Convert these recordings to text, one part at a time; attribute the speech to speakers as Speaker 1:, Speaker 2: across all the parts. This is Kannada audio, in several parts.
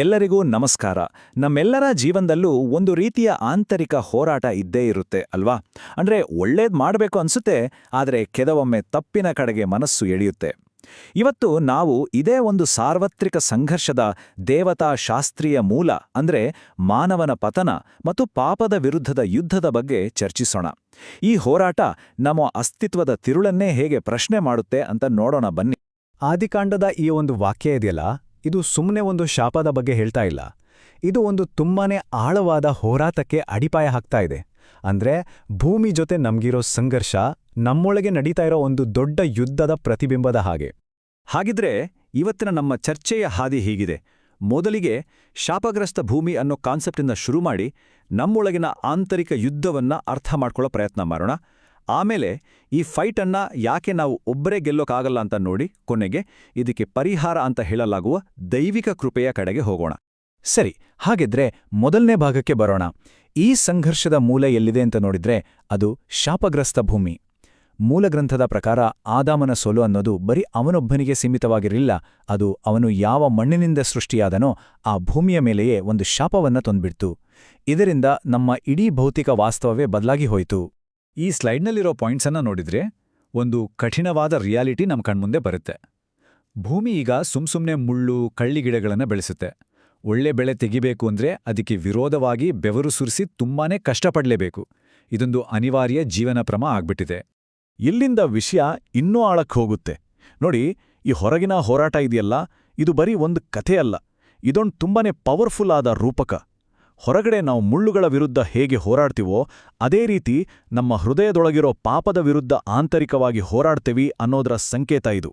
Speaker 1: ಎಲ್ಲರಿಗೂ ನಮಸ್ಕಾರ. ನಮ್ಮೆಲ್ಲರ ಜೀವನದಲ್ಲೂ ಒಂದು ರೀತಿಯ ಆಂತರಿಕ ಹೋರಾಟ ಇದ್ದೇ ಇರುತ್ತೆ, ಅಲ್ವಾ? ಅಂದ್ರೆ ಒಳ್ಳೇದು ಮಾಡಬೇಕು ಅನ್ಸುತ್ತೆ, ಆದರೆ ಕೆದವೊಮ್ಮೆ ತಪ್ಪಿನ ಕಡೆಗೆ ಮನಸ್ಸು ಎಳೆಯುತ್ತೆ. ಇವತ್ತು ನಾವು ಇದೇ ಒಂದು ಸಾರ್ವತ್ರಿಕ ಸಂಘರ್ಷದ ದೇವತಾ ಶಾಸ್ತ್ರೀಯ ಮೂಲ, ಅಂದ್ರೆ ಮಾನವನ ಪತನ ಮತ್ತು ಪಾಪದ ವಿರುದ್ಧದ ಯುದ್ಧದ ಬಗ್ಗೆ ಚರ್ಚಿಸೋಣ. ಈ ಹೋರಾಟ ನಮ್ಮ ಅಸ್ತಿತ್ವದ ತಿರುಳನ್ನೇ ಹೇಗೆ ಪ್ರಶ್ನೆ ಮಾಡುತ್ತೆ ಅಂತ ನೋಡೋಣ ಬನ್ನಿ.
Speaker 2: ಆದಿಕಾಂಡದ ಈ ಒಂದು ವಾಕ್ಯ ಇದೆಯಲ್ಲ? ಇದು ಸುಮ್ಮನೆ ಒಂದು ಶಾಪದ ಬಗ್ಗೆ ಹೇಳ್ತಾ ಇಲ್ಲ. ಇದು ಒಂದು ತುಂಬಾನೇ ಆಳವಾದ ಹೋರಾಟಕ್ಕೆ ಅಡಿಪಾಯ ಹಾಕ್ತಾ ಇದೆ. ಅಂದ್ರೆ ಭೂಮಿ ಜೊತೆ ನಮ್ಗಿರೋ ಸಂಘರ್ಷ, ನಮ್ಮೊಳಗೆ ನಡೀತಾ ಇರೋ ಒಂದು ದೊಡ್ಡ ಯುದ್ಧದ ಪ್ರತಿಬಿಂಬದ ಹಾಗೆ.
Speaker 1: ಹಾಗಿದ್ರೆ ಇವತ್ತಿನ ನಮ್ಮ ಚರ್ಚೆಯ ಹಾದಿ ಹೀಗಿದೆ. ಮೊದಲಿಗೆ ಶಾಪಗ್ರಸ್ತ ಭೂಮಿ ಅನ್ನೋ ಕಾನ್ಸೆಪ್ಟಿಂದ ಶುರು ಮಾಡಿ ನಮ್ಮೊಳಗಿನ ಆಂತರಿಕ ಯುದ್ಧವನ್ನ ಅರ್ಥ ಮಾಡ್ಕೊಳ್ಳೋ ಪ್ರಯತ್ನ ಮಾಡೋಣ. ಆಮೇಲೆ ಈ ಫೈಟನ್ನು ಯಾಕೆ ನಾವು ಒಬ್ಬರೇ ಗೆಲ್ಲೋಕ್ಕಾಗಲ್ಲ ಅಂತ ನೋಡಿ ಕೊನೆಗೆ ಇದಕ್ಕೆ ಪರಿಹಾರ ಅಂತ ಹೇಳಲಾಗುವ ದೈವಿಕ ಕೃಪೆಯ ಕಡೆಗೆ ಹೋಗೋಣ.
Speaker 2: ಸರಿ, ಹಾಗಿದ್ರೆ ಮೊದಲನೇ ಭಾಗಕ್ಕೆ ಬರೋಣ. ಈ ಸಂಘರ್ಷದ ಮೂಲ ಎಲ್ಲಿದೆ ಅಂತ ನೋಡಿದ್ರೆ ಅದು ಶಾಪಗ್ರಸ್ತ ಭೂಮಿ. ಮೂಲಗ್ರಂಥದ ಪ್ರಕಾರ ಆದಾಮನ ಸೋಲು ಅನ್ನೋದು ಬರೀ ಅವನೊಬ್ಬನಿಗೆ ಸೀಮಿತವಾಗಿರಲಿಲ್ಲ, ಅದು ಅವನು ಯಾವ ಮಣ್ಣಿನಿಂದ ಸೃಷ್ಟಿಯಾದನೋ ಆ ಭೂಮಿಯ ಮೇಲೆಯೇ ಒಂದು ಶಾಪವನ್ನ ತಂದ್ಬಿಡ್ತು. ಇದರಿಂದ ನಮ್ಮ ಇಡೀ ಭೌತಿಕ ವಾಸ್ತವವೇ ಬದಲಾಗಿ ಹೋಯಿತು.
Speaker 1: ಈ ಸ್ಲೈಡ್ನಲ್ಲಿರೋ ಪಾಯಿಂಟ್ಸನ್ನು ನೋಡಿದ್ರೆ ಒಂದು ಕಠಿಣವಾದ ರಿಯಾಲಿಟಿ ನಮ್ಮ ಕಣ್ಮುಂದೆ ಬರುತ್ತೆ. ಭೂಮಿ ಈಗ ಸುಮ್ಸುಮ್ನೆ ಮುಳ್ಳು ಕಳ್ಳಿಗಿಡಗಳನ್ನು ಬೆಳೆಸುತ್ತೆ. ಒಳ್ಳೆ ಬೆಳೆ ತೆಗಿಬೇಕು ಅಂದ್ರೆ ಅದಕ್ಕೆ ವಿರೋಧವಾಗಿ ಬೆವರು ಸುರಿಸಿ ತುಂಬಾನೇ ಕಷ್ಟಪಡಲೇಬೇಕು. ಇದೊಂದು ಅನಿವಾರ್ಯ ಜೀವನ ಪ್ರಮ ಆಗ್ಬಿಟ್ಟಿದೆ. ಇಲ್ಲಿಂದ ವಿಷಯ ಇನ್ನೂ ಆಳಕ್ಕೆ ಹೋಗುತ್ತೆ. ನೋಡಿ, ಈ ಹೊರಗಿನ ಹೋರಾಟ ಇದೆಯಲ್ಲ, ಇದು ಬರೀ ಒಂದು ಕಥೆ ಅಲ್ಲ ಇದೊಂದು ತುಂಬಾನೇ ಪವರ್ಫುಲ್ ಆದ ರೂಪಕ. ಹೊರಗಡೆ ನಾವು ಮುಳ್ಳುಗಳ ವಿರುದ್ಧ ಹೇಗೆ ಹೋರಾಡ್ತೀವೋ ಅದೇ ರೀತಿ ನಮ್ಮ ಹೃದಯದೊಳಗಿರೋ ಪಾಪದ ವಿರುದ್ಧ ಆಂತರಿಕವಾಗಿ ಹೋರಾಡ್ತೀವಿ ಅನ್ನೋದರ ಸಂಕೇತ ಇದು.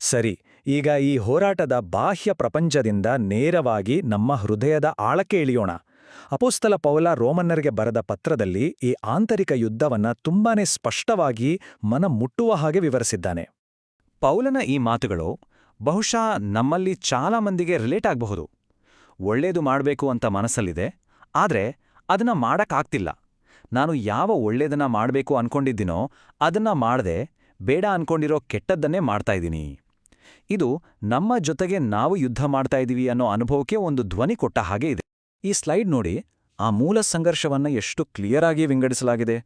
Speaker 1: ಸರಿ, ಈಗ ಈ ಹೋರಾಟದ ಬಾಹ್ಯ ಪ್ರಪಂಚದಿಂದ ನೇರವಾಗಿ ನಮ್ಮ ಹೃದಯದ ಆಳಕ್ಕೆ ಇಳಿಯೋಣ. ಅಪೋಸ್ತಲ ಪೌಲ ರೋಮನ್ನರಿಗೆ ಬರೆದ ಪತ್ರದಲ್ಲಿ ಈ ಆಂತರಿಕ ಯುದ್ಧವನ್ನ ತುಂಬಾನೇ ಸ್ಪಷ್ಟವಾಗಿ ಮನ ಮುಟ್ಟುವ ಹಾಗೆ ವಿವರಿಸಿದ್ದಾನೆ. ಪೌಲನ ಈ ಮಾತುಗಳು ಬಹುಶಃ ನಮ್ಮಲ್ಲಿ ಚಾಲಾ ಮಂದಿಗೆ ರಿಲೇಟ್ ಆಗಬಹುದು. ಒಳ್ಳೇದು ಮಾಡಬೇಕು ಅಂತ ಮನಸ್ಸಲ್ಲಿದೆ, ಆದರೆ ಅದನ್ನ ಮಾಡಕ್ಕಾಗ್ತಿಲ್ಲ. ನಾನು ಯಾವ ಒಳ್ಳೇದನ್ನ ಮಾಡಬೇಕು ಅನ್ಕೊಂಡಿದ್ದೀನೋ ಅದನ್ನ ಮಾಡದೆ ಬೇಡ ಅನ್ಕೊಂಡಿರೋ ಕೆಟ್ಟದ್ದನ್ನೇ ಮಾಡ್ತಾ ಇದ್ದೀನಿ. ಇದು ನಮ್ಮ ಜೊತೆಗೆ ನಾವು ಯುದ್ಧ ಮಾಡ್ತಾ ಇದ್ದೀವಿ ಅನ್ನೋ ಅನುಭವಕ್ಕೆ ಒಂದು ಧ್ವನಿ ಕೊಟ್ಟ ಹಾಗೆ ಇದೆ. ಈ ಸ್ಲೈಡ್ ನೋಡಿ, ಆ ಮೂಲ ಸಂಘರ್ಷವನ್ನು ಎಷ್ಟು ಕ್ಲಿಯರ್ ಆಗಿ ವಿಂಗಡಿಸಲಾಗಿದೆ.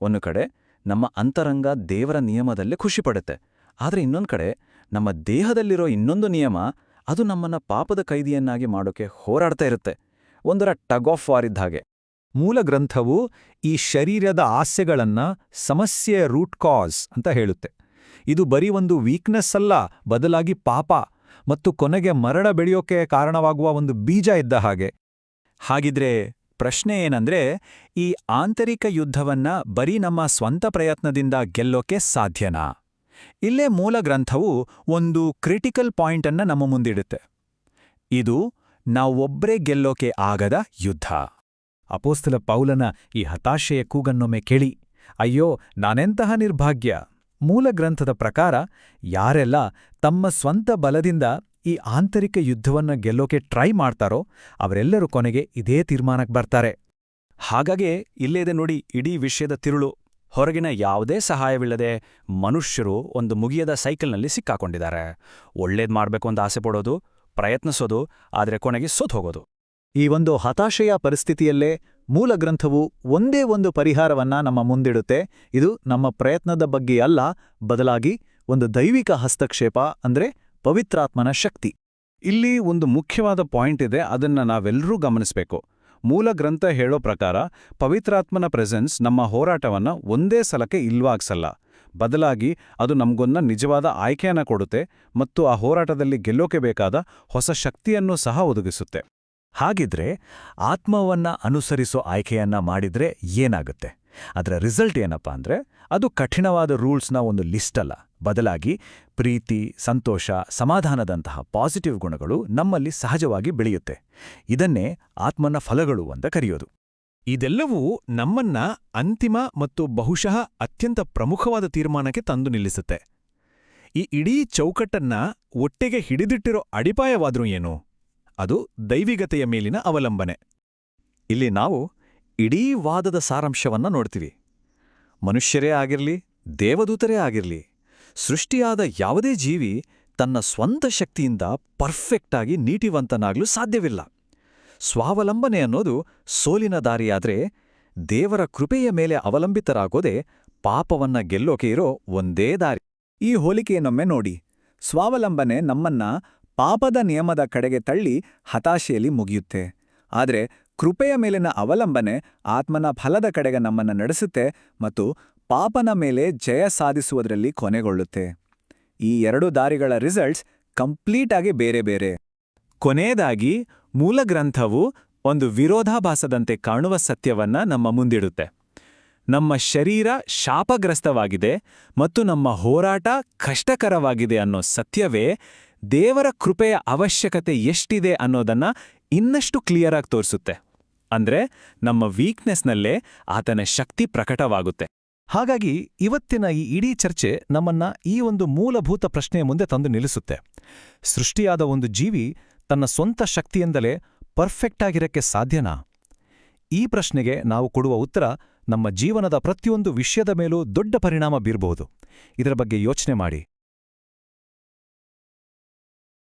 Speaker 1: ಒಂದು ಕಡೆ ನಮ್ಮ ಅಂತರಂಗ ದೇವರ ನಿಯಮದಲ್ಲೇ ಖುಷಿಪಡುತ್ತೆ ಆದರೆ ಇನ್ನೊಂದು ಕಡೆ ನಮ್ಮ ದೇಹದಲ್ಲಿರೋ ಇನ್ನೊಂದು ನಿಯಮ ಅದು ನಮ್ಮನ್ನ ಪಾಪದ ಕೈದಿಯನ್ನಾಗಿ ಮಾಡೋಕೆ ಹೋರಾಡ್ತಾ ಇರುತ್ತೆ. ಒಂದರ ಟಗ್ ಆಫ್ ವಾರ್ ಇದ್ದ ಹಾಗೆ. ಮೂಲ ಗ್ರಂಥವು ಈ ಶರೀರದ ಆಸೆಗಳನ್ನ ಸಮಸ್ಯೆಯ ರೂಟ್ ಕಾಸ್ ಅಂತ ಹೇಳುತ್ತೆ. ಇದು ಬರೀ ಒಂದು ವೀಕ್ನೆಸ್ ಅಲ್ಲ, ಬದಲಾಗಿ ಪಾಪ ಮತ್ತು ಕೊನೆಗೆ ಮರಣ ಬೆಳೆಯೋಕೆ ಕಾರಣವಾಗುವ ಒಂದು ಬೀಜ ಇದ್ದ ಹಾಗೆ. ಹಾಗಿದ್ರೆ ಪ್ರಶ್ನೆ ಏನಂದ್ರೆ, ಈ ಆಂತರಿಕ ಯುದ್ಧವನ್ನ ಬರೀ ನಮ್ಮ ಸ್ವಂತ ಪ್ರಯತ್ನದಿಂದ ಗೆಲ್ಲೋಕೆ ಸಾಧ್ಯನಾ? ಇಲ್ಲೇ ಮೂಲ ಗ್ರಂಥವು ಒಂದು ಕ್ರಿಟಿಕಲ್ ಪಾಯಿಂಟನ್ನು ನಮ್ಮ ಮುಂದಿಡುತ್ತೆ. ಇದು ನಾವೊಬ್ಬರೇ ಗೆಲ್ಲೋಕೆ ಆಗದ ಯುದ್ಧ.
Speaker 2: ಅಪೋಸ್ತಲ ಪೌಲನ ಈ ಹತಾಶೆಯ ಕೂಗನ್ನೊಮ್ಮೆ ಕೇಳಿ, ಅಯ್ಯೋ, ನಾನೆಂತಹ ನಿರ್ಭಾಗ್ಯ? ಮೂಲ ಗ್ರಂಥದ ಪ್ರಕಾರ ಯಾರೆಲ್ಲ ತಮ್ಮ ಸ್ವಂತ ಬಲದಿಂದ ಈ ಆಂತರಿಕ ಯುದ್ಧವನ್ನ ಗೆಲ್ಲೋಕೆ ಟ್ರೈ ಮಾಡ್ತಾರೋ, ಅವರೆಲ್ಲರೂ ಕೊನೆಗೆ ಇದೇ ತೀರ್ಮಾನಕ್ಕೆ ಬರ್ತಾರೆ.
Speaker 1: ಹಾಗಾಗೆ ಇಲ್ಲೇದೆ ನೋಡಿ ಇಡೀ ವಿಷಯದ ತಿರುಳು. ಹೊರಗಿನ ಯಾವುದೇ ಸಹಾಯವಿಲ್ಲದೆ ಮನುಷ್ಯರು ಒಂದು ಮುಗಿಯದ ಸೈಕಲ್ನಲ್ಲಿ ಸಿಕ್ಕಾಕೊಂಡಿದ್ದಾರೆ. ಒಳ್ಳೇದು ಮಾಡಬೇಕು ಅಂತ ಆಸೆ ಪಡೋದು, ಪ್ರಯತ್ನಿಸೋದು, ಆದರೆ ಕೊನೆಗೆ ಸೋತ್ ಹೋಗೋದು.
Speaker 2: ಈ ಒಂದು ಹತಾಶೆಯ ಪರಿಸ್ಥಿತಿಯಲ್ಲೇ ಮೂಲ ಗ್ರಂಥವು ಒಂದೇ ಒಂದು ಪರಿಹಾರವನ್ನ ನಮ್ಮ ಮುಂದಿಡುತ್ತೆ. ಇದು ನಮ್ಮ ಪ್ರಯತ್ನದ ಬಗ್ಗೆ ಅಲ್ಲ, ಬದಲಾಗಿ ಒಂದು ದೈವಿಕ ಹಸ್ತಕ್ಷೇಪ ಅಂದ್ರೆ ಪವಿತ್ರಾತ್ಮನ ಶಕ್ತಿ.
Speaker 1: ಇಲ್ಲಿ ಒಂದು ಮುಖ್ಯವಾದ ಪಾಯಿಂಟ್ ಇದೆ, ಅದನ್ನ ನಾವೆಲ್ಲರೂ ಗಮನಿಸಬೇಕು. ಮೂಲ ಗ್ರಂಥ ಹೇಳೋ ಪ್ರಕಾರ ಪವಿತ್ರಾತ್ಮನ ಪ್ರೆಸೆನ್ಸ್ ನಮ್ಮ ಹೋರಾಟವನ್ನ ಒಂದೇ ಸಲಕ್ಕೆ ಇಲ್ವಾಗ್ಸಲ್ಲ. ಬದಲಾಗಿ ಅದು ನಮಗೊಂದ ನಿಜವಾದ ಆಯ್ಕೆಯನ್ನ ಕೊಡುತ್ತೆ ಮತ್ತು ಆ ಹೋರಾಟದಲ್ಲಿ ಗೆಲ್ಲೋಕೆ ಬೇಕಾದ ಹೊಸ ಶಕ್ತಿಯನ್ನು ಸಹ ಒದಗಿಸುತ್ತೆ.
Speaker 2: ಹಾಗಿದ್ರೆ ಆತ್ಮವನ್ನ ಅನುಸರಿಸೋ ಆಯ್ಕೆಯನ್ನ ಮಾಡಿದ್ರೆ ಏನಾಗುತ್ತೆ? ಅದರ ರಿಸಲ್ಟ್ ಏನಪ್ಪ ಅಂದ್ರೆ ಅದು ಕಠಿಣವಾದ ರೂಲ್ಸ್ನ ಒಂದು ಲಿಸ್ಟ್ ಅಲ್ಲ. ಬದಲಾಗಿ ಪ್ರೀತಿ, ಸಂತೋಷ, ಸಮಾಧಾನದಂತಹ ಪಾಸಿಟಿವ್ ಗುಣಗಳು ನಮ್ಮಲ್ಲಿ ಸಹಜವಾಗಿ ಬೆಳೆಯುತ್ತೆ. ಇದನ್ನೇ ಆತ್ಮನ ಫಲಗಳು ಅಂತ ಕರೆಯೋದು.
Speaker 3: ಇದೆಲ್ಲವೂ ನಮ್ಮನ್ನ ಅಂತಿಮ ಮತ್ತು ಬಹುಶಃ ಅತ್ಯಂತ ಪ್ರಮುಖವಾದ ತೀರ್ಮಾನಕ್ಕೆ ತಂದು ನಿಲ್ಲಿಸುತ್ತೆ. ಈ ಇಡೀ ಚೌಕಟ್ಟನ್ನ ಒಟ್ಟೆಗೆ ಹಿಡಿದಿಟ್ಟಿರೋ ಅಡಿಪಾಯವಾದರೂ ಏನು? ಅದು ದೈವಿಗತೆಯ ಮೇಲಿನ ಅವಲಂಬನೆ.
Speaker 1: ಇಲ್ಲಿ ನಾವು ಇಡೀ ವಾದದ ಸಾರಾಂಶವನ್ನ ನೋಡ್ತೀವಿ. ಮನುಷ್ಯರೇ ಆಗಿರ್ಲಿ, ದೇವದೂತರೇ ಆಗಿರ್ಲಿ, ಸೃಷ್ಟಿಯಾದ ಯಾವುದೇ ಜೀವಿ
Speaker 4: ತನ್ನ ಸ್ವಂತ ಶಕ್ತಿಯಿಂದ ಪರ್ಫೆಕ್ಟಾಗಿ ನೀತಿವಂತನಾಗ್ಲು ಸಾಧ್ಯವಿಲ್ಲ. ಸ್ವಾವಲಂಬನೆ ಅನ್ನೋದು ಸೋಲಿನ ದಾರಿಯಾದ್ರೆ ದೇವರ ಕೃಪೆಯ ಮೇಲೆ ಅವಲಂಬಿತರಾಗೋದೇ ಪಾಪವನ್ನ ಗೆಲ್ಲೋಕೆ ಇರೋ ಒಂದೇ ದಾರಿ.
Speaker 2: ಈ ಹೋಲಿಕೆಯನ್ನೊಮ್ಮೆ ನೋಡಿ. ಸ್ವಾವಲಂಬನೆ ನಮ್ಮನ್ನ ಪಾಪದ ನಿಯಮದ ಕಡೆಗೆ ತಳ್ಳಿ ಹತಾಶೆಯಲ್ಲಿ ಮುಗಿಯುತ್ತೆ. ಆದರೆ ಕೃಪೆಯ ಮೇಲಿನ ಅವಲಂಬನೆ ಆತ್ಮನ ಫಲದ ಕಡೆಗೆ ನಮ್ಮನ್ನ ನಡೆಸುತ್ತೆ ಮತ್ತು ಪಾಪನ ಮೇಲೆ ಜಯ ಸಾಧಿಸುವುದರಲ್ಲಿ ಕೊನೆಗೊಳ್ಳುತ್ತೆ. ಈ ಎರಡು ದಾರಿಗಳ ರಿಸಲ್ಟ್ಸ್ ಕಂಪ್ಲೀಟ್ ಆಗಿ ಬೇರೆ ಬೇರೆ. ಕೊನೆಯದಾಗಿ, ಮೂಲಗ್ರಂಥವು ಒಂದು ವಿರೋಧಾಭಾಸದಂತೆ ಕಾಣುವ ಸತ್ಯವನ್ನ ನಮ್ಮ ಮುಂದಿಡುತ್ತೆ. ನಮ್ಮ ಶರೀರ ಶಾಪಗ್ರಸ್ತವಾಗಿದೆ ಮತ್ತು ನಮ್ಮ ಹೋರಾಟ ಕಷ್ಟಕರವಾಗಿದೆ ಅನ್ನೋ ಸತ್ಯವೇ ದೇವರ ಕೃಪೆಯ ಅವಶ್ಯಕತೆ ಎಷ್ಟಿದೆ ಅನ್ನೋದನ್ನ ಇನ್ನಷ್ಟು ಕ್ಲಿಯರಾಗಿ ತೋರಿಸುತ್ತೆ. ಅಂದ್ರೆ ನಮ್ಮ ವೀಕ್ನೆಸ್ನಲ್ಲೇ ಆತನ ಶಕ್ತಿ ಪ್ರಕಟವಾಗುತ್ತೆ.
Speaker 3: ಹಾಗಾಗಿ ಇವತ್ತಿನ ಈ ಇಡೀ ಚರ್ಚೆ ನಮ್ಮನ್ನ ಈ ಒಂದು ಮೂಲಭೂತ ಪ್ರಶ್ನೆಯ ಮುಂದೆ ತಂದು ನಿಲ್ಲಿಸುತ್ತೆ. ಸೃಷ್ಟಿಯಾದ ಒಂದು ಜೀವಿ ತನ್ನ ಸ್ವಂತ ಶಕ್ತಿಯಿಂದಲೇ ಪರ್ಫೆಕ್ಟ್ ಆಗಿರಕ್ಕೆ ಸಾಧ್ಯನಾ? ಈ ಪ್ರಶ್ನೆಗೆ ನಾವು ಕೊಡುವ ಉತ್ತರ ನಮ್ಮ ಜೀವನದ ಪ್ರತಿಯೊಂದು ವಿಷಯದ ಮೇಲೂ ದೊಡ್ಡ ಪರಿಣಾಮ ಬೀರಬಹುದು. ಇದರ ಬಗ್ಗೆ ಯೋಚನೆ ಮಾಡಿ.